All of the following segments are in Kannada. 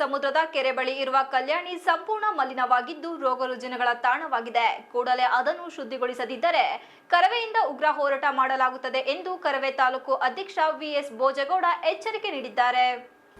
ಸಮುದ್ರದ ಕೆರೆ ಬಳಿ ಇರುವ ಕಲ್ಯಾಣಿ ಸಂಪೂರ್ಣ ಮಲಿನವಾಗಿದ್ದು ರೋಗ ರುಜಿನಗಳ ತಾಣವಾಗಿದೆ. ಕೂಡಲೇ ಅದನ್ನು ಶುದ್ಧಿಗೊಳಿಸದಿದ್ದರೆ ಕರವೆಯಿಂದ ಉಗ್ರ ಹೋರಾಟ ಮಾಡಲಾಗುತ್ತದೆ ಎಂದು ಕರವೇ ತಾಲೂಕು ಅಧ್ಯಕ್ಷ ವಿಎಸ್ ಭೋಜಗೌಡ ಎಚ್ಚರಿಕೆ ನೀಡಿದ್ದಾರೆ.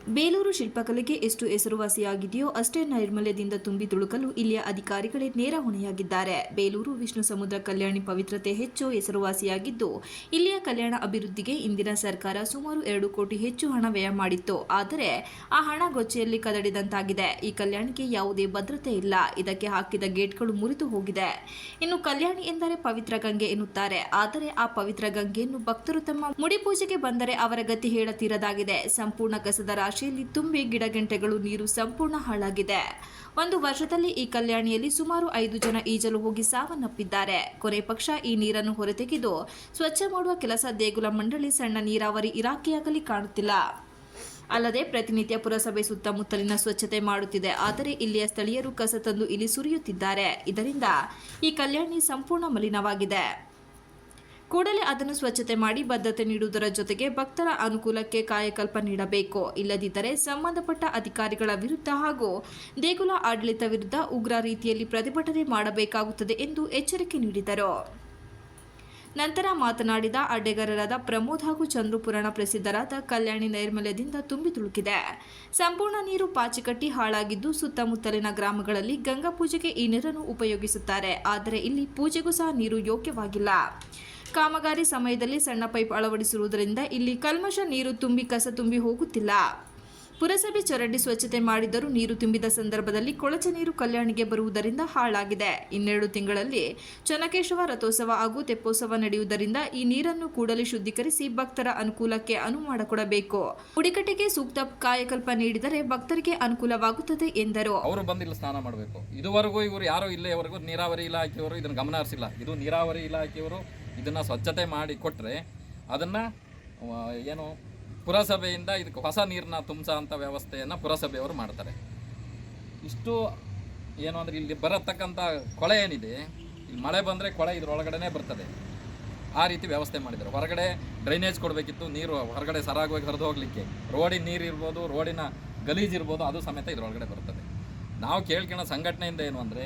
ಬೇಲೂರು ಶಿಲ್ಪಕಲೆಗೆ ಎಷ್ಟು ಹೆಸರುವಾಸಿಯಾಗಿದೆಯೋ ಅಷ್ಟೇ ನೈರ್ಮಲ್ಯದಿಂದ ತುಂಬಿ ತುಳುಕಲು ಇಲ್ಲಿಯ ಅಧಿಕಾರಿಗಳೇ ನೇರ ಹೊಣೆಯಾಗಿದ್ದಾರೆ. ಬೇಲೂರು ವಿಷ್ಣು ಸಮುದ್ರ ಕಲ್ಯಾಣಿ ಪವಿತ್ರತೆ ಹೆಚ್ಚು ಹೆಸರುವಾಸಿಯಾಗಿದ್ದು, ಇಲ್ಲಿಯ ಕಲ್ಯಾಣ ಅಭಿವೃದ್ಧಿಗೆ ಇಂದಿನ ಸರ್ಕಾರ ಸುಮಾರು ಎರಡು ಕೋಟಿ ಹೆಚ್ಚು ಹಣ ವ್ಯಯ ಮಾಡಿತ್ತು. ಆದರೆ, ಆ ಹಣ ಗೊಚ್ಚೆಯಲ್ಲಿ ಕದಡಿದಂತಾಗಿದೆ. ಈ ಕಲ್ಯಾಣಿಗೆ ಯಾವುದೇ ಭದ್ರತೆ ಇಲ್ಲ. ಇದಕ್ಕೆ ಹಾಕಿದ ಗೇಟ್ಗಳು ಮುರಿದು ಹೋಗಿದೆ. ಇನ್ನು ಕಲ್ಯಾಣಿ ಎಂದರೆ ಪವಿತ್ರ ಗಂಗೆ ಎನ್ನುತ್ತಾರೆ. ಆದರೆ, ಆ ಪವಿತ್ರ ಗಂಗೆಯನ್ನು ಭಕ್ತರು ತಮ್ಮ ಮುಡಿಪೂಜೆಗೆ ಬಂದರೆ ಅವರ ಗತಿ ಹೇಳತೀರದಾಗಿದೆ. ಸಂಪೂರ್ಣ ಕಸದ ರಾಶಿಯಲ್ಲಿ ತುಂಬಿ ಗಿಡಗಂಟೆಗಳು ನೀರು ಸಂಪೂರ್ಣ ಹಾಳಾಗಿದೆ. ಒಂದು ವರ್ಷದಲ್ಲಿ ಈ ಕಲ್ಯಾಣಿಯಲ್ಲಿ ಸುಮಾರು ಐದು ಜನ ಈಜಲು ಹೋಗಿ ಸಾವನ್ನಪ್ಪಿದ್ದಾರೆ. ಕೊನೆ ಪಕ್ಷ ಈ ನೀರನ್ನು ಹೊರತೆಗೆದು ಸ್ವಚ್ಛ ಮಾಡುವ ಕೆಲಸ ದೇಗುಲ ಮಂಡಳಿ ಸಣ್ಣ ನೀರಾವರಿ ಇಲಾಖೆಯಾಗಲಿ ಕಾಣುತ್ತಿಲ್ಲ. ಅಲ್ಲದೆ ಪ್ರತಿನಿತ್ಯ ಪುರಸಭೆ ಸುತ್ತಮುತ್ತಲಿನ ಸ್ವಚ್ಛತೆ ಮಾಡುತ್ತಿದೆ. ಆದರೆ ಇಲ್ಲಿಯ ಸ್ಥಳೀಯರು ಕಸ ತಂದು ಇಲ್ಲಿ ಸುರಿಯುತ್ತಿದ್ದಾರೆ. ಇದರಿಂದ ಈ ಕಲ್ಯಾಣಿ ಸಂಪೂರ್ಣ ಮಲಿನವಾಗಿದೆ. ಕೂಡಲೇ ಅದನ್ನು ಸ್ವಚ್ಛತೆ ಮಾಡಿ ಬದ್ಧತೆ ನೀಡುವುದರ ಜೊತೆಗೆ ಭಕ್ತರ ಅನುಕೂಲಕ್ಕೆ ಕಾಯಕಲ್ಪ ನೀಡಬೇಕು. ಇಲ್ಲದಿದ್ದರೆ ಸಂಬಂಧಪಟ್ಟ ಅಧಿಕಾರಿಗಳ ವಿರುದ್ಧ ಹಾಗೂ ದೇಗುಲ ಆಡಳಿತ ವಿರುದ್ಧ ಉಗ್ರ ರೀತಿಯಲ್ಲಿ ಪ್ರತಿಭಟನೆ ಮಾಡಬೇಕಾಗುತ್ತದೆ ಎಂದು ಎಚ್ಚರಿಕೆ ನೀಡಿದರು. ನಂತರ ಮಾತನಾಡಿದ ಅಡ್ಡೆಗಾರರಾದ ಪ್ರಮೋದ್ ಹಾಗೂ ಚಂದ್ರಪುರಾಣ ಪ್ರಸಿದ್ಧರಾದ ಕಲ್ಯಾಣಿ ನೈರ್ಮಲ್ಯದಿಂದ ತುಂಬಿ ತುಳುಕಿದೆ. ಸಂಪೂರ್ಣ ನೀರು ಪಾಚಿಕಟ್ಟಿ ಹಾಳಾಗಿದ್ದು ಸುತ್ತಮುತ್ತಲಿನ ಗ್ರಾಮಗಳಲ್ಲಿ ಗಂಗಾ ಪೂಜೆಗೆ ಈ ನೀರನ್ನು ಉಪಯೋಗಿಸುತ್ತಾರೆ. ಆದರೆ ಇಲ್ಲಿ ಪೂಜೆಗೂ ಸಹ ನೀರು ಯೋಗ್ಯವಾಗಿಲ್ಲ. ಕಾಮಗಾರಿ ಸಮಯದಲ್ಲಿ ಸಣ್ಣ ಪೈಪ್ ಅಳವಡಿಸಿರುವುದರಿಂದ ಇಲ್ಲಿ ಕಲ್ಮಶ ನೀರು ತುಂಬಿ ಕಸ ತುಂಬಿ ಹೋಗುತ್ತಿಲ್ಲ. ಪುರಸಭೆ ಚರಂಡಿ ಸ್ವಚ್ಛತೆ ಮಾಡಿದರೂ ನೀರು ತುಂಬಿದ ಸಂದರ್ಭದಲ್ಲಿ ಕೊಳಚೆ ನೀರು ಕಲ್ಯಾಣಿಗೆ ಬರುವುದರಿಂದ ಹಾಳಾಗಿದೆ. ಇನ್ನೆರಡು ತಿಂಗಳಲ್ಲಿ ಚನ್ನಕೇಶವ ರಥೋತ್ಸವ ಹಾಗೂ ತೆಪ್ಪೋತ್ಸವ ನಡೆಯುವುದರಿಂದ ಈ ನೀರನ್ನು ಕೂಡಲೇ ಶುದ್ಧೀಕರಿಸಿ ಭಕ್ತರ ಅನುಕೂಲಕ್ಕೆ ಅನುವು ಮಾಡಿಕೊಡಬೇಕು. ಉಡಿಕಟ್ಟಿಗೆ ಸೂಕ್ತ ಕಾಯಕಲ್ಪ ನೀಡಿದರೆ ಭಕ್ತರಿಗೆ ಅನುಕೂಲವಾಗುತ್ತದೆ ಎಂದರು. ಅವರು ಬಂದಿಲ್ಲ, ಸ್ನಾನ ಮಾಡಬೇಕು. ಇದುವರೆಗೂ ಇವರು ಯಾರು ಇಲ್ಲೇವರೆಗೂ ನೀರಾವರಿ ಇಲಾಖೆಯವರು ಇದನ್ನು ಗಮನ ಹರಿಸಿಲ್ಲ. ಇದು ನೀರಾವರಿ ಇಲಾಖೆಯವರು ಇದನ್ನು ಸ್ವಚ್ಛತೆ ಮಾಡಿ ಕೊಟ್ಟರೆ ಅದನ್ನು ಏನು, ಪುರಸಭೆಯಿಂದ ಇದಕ್ಕೆ ಹೊಸ ನೀರನ್ನ ತುಂಬಿಸೋ ಅಂಥ ವ್ಯವಸ್ಥೆಯನ್ನು ಪುರಸಭೆಯವರು ಮಾಡ್ತಾರೆ. ಇಷ್ಟು ಏನು ಅಂದರೆ ಇಲ್ಲಿ ಬರತಕ್ಕಂಥ ಕೊಳೆ ಏನಿದೆ, ಇಲ್ಲಿ ಮಳೆ ಬಂದರೆ ಕೊಳೆ ಇದ್ರೊಳಗಡೆನೇ ಬರ್ತದೆ. ಆ ರೀತಿ ವ್ಯವಸ್ಥೆ ಮಾಡಿದ್ದಾರೆ. ಹೊರಗಡೆ ಡ್ರೈನೇಜ್ ಕೊಡಬೇಕಿತ್ತು, ನೀರು ಹೊರಗಡೆ ಸರಾಗವಾಗಿ ಹರಿದು ಹೋಗಲಿಕ್ಕೆ. ರೋಡಿನ ನೀರು ಇರ್ಬೋದು, ರೋಡಿನ ಗಲೀಜು ಇರ್ಬೋದು, ಅದು ಸಮೇತ ಇದ್ರೊಳಗಡೆ ಬರ್ತದೆ. ನಾವು ಕೇಳ್ಕೊಳ್ಳೋ ಸಂಘಟನೆಯಿಂದ ಏನು ಅಂದರೆ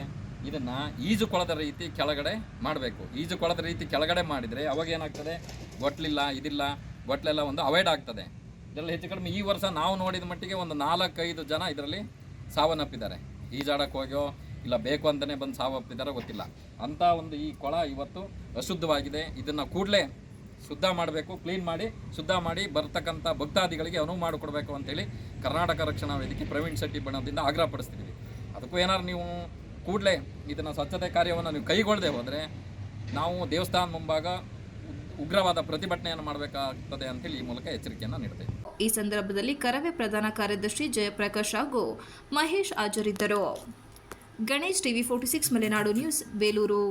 ಇದನ್ನು ಈಜು ಕೊಳದ ರೀತಿ ಕೆಳಗಡೆ ಮಾಡಬೇಕು. ಈಜು ಕೊಳದ ರೀತಿ ಕೆಳಗಡೆ ಮಾಡಿದರೆ ಅವಾಗ ಏನಾಗ್ತದೆ? ಗೊಟ್ಲಿಲ್ಲ ಇದಿಲ್ಲ ಗೊಟ್ಲೆಲ್ಲ ಒಂದು ಅವಾಯ್ಡ್ ಆಗ್ತದೆ. ಇದರಲ್ಲಿ ಹೆಚ್ಚು ಕಡಿಮೆ ಈ ವರ್ಷ ನಾವು ನೋಡಿದ ಮಟ್ಟಿಗೆ ಒಂದು ನಾಲ್ಕೈದು ಜನ ಇದರಲ್ಲಿ ಸಾವನ್ನಪ್ಪಿದ್ದಾರೆ. ಈಜಾಡಕ್ಕೆ ಹೋಗ್ಯೋ, ಇಲ್ಲ ಬೇಕು ಅಂತಲೇ ಬಂದು ಸಾವನ್ನಪ್ಪಿದಾರೋ ಗೊತ್ತಿಲ್ಲ. ಅಂಥ ಒಂದು ಈ ಕೊಳ ಇವತ್ತು ಅಶುದ್ಧವಾಗಿದೆ. ಇದನ್ನು ಕೂಡಲೇ ಶುದ್ಧ ಮಾಡಬೇಕು, ಕ್ಲೀನ್ ಮಾಡಿ, ಶುದ್ಧ ಮಾಡಿ ಬರ್ತಕ್ಕಂಥ ಭಕ್ತಾದಿಗಳಿಗೆ ಅನುವು ಮಾಡಿಕೊಡ್ಬೇಕು ಅಂತೇಳಿ ಕರ್ನಾಟಕ ರಕ್ಷಣಾ ವೇದಿಕೆ ಪ್ರವೀಣ್ ಶೆಟ್ಟಿ ಬಣ್ಣದಿಂದ ಆಗ್ರಹ ಪಡಿಸ್ತಿದ್ದೀವಿ ಅದಕ್ಕೂ ಏನಾದ್ರು ನೀವು ಕೂಡಲೇ ಇದನ್ನು ಸ್ವಚ್ಛತೆ ಕಾರ್ಯವನ್ನು ನೀವು ಕೈಗೊಳ್ಳದೆ ಹೋದರೆ ನಾವು ದೇವಸ್ಥಾನ ಮುಂಭಾಗ ಉಗ್ರವಾದ ಪ್ರತಿಭಟನೆಯನ್ನು ಮಾಡಬೇಕಾಗ್ತದೆ ಅಂತೇಳಿ ಈ ಮೂಲಕ ಎಚ್ಚರಿಕೆಯನ್ನು ನೀಡ್ತೇವೆ ಈ ಸಂದರ್ಭದಲ್ಲಿ ಕರವೇ ಪ್ರಧಾನ ಕಾರ್ಯದರ್ಶಿ ಜಯಪ್ರಕಾಶ್ ಹಾಗೂ ಮಹೇಶ್ ಹಾಜರಿದ್ದರು. Ganesh TV forty six Malenadu news, Belur.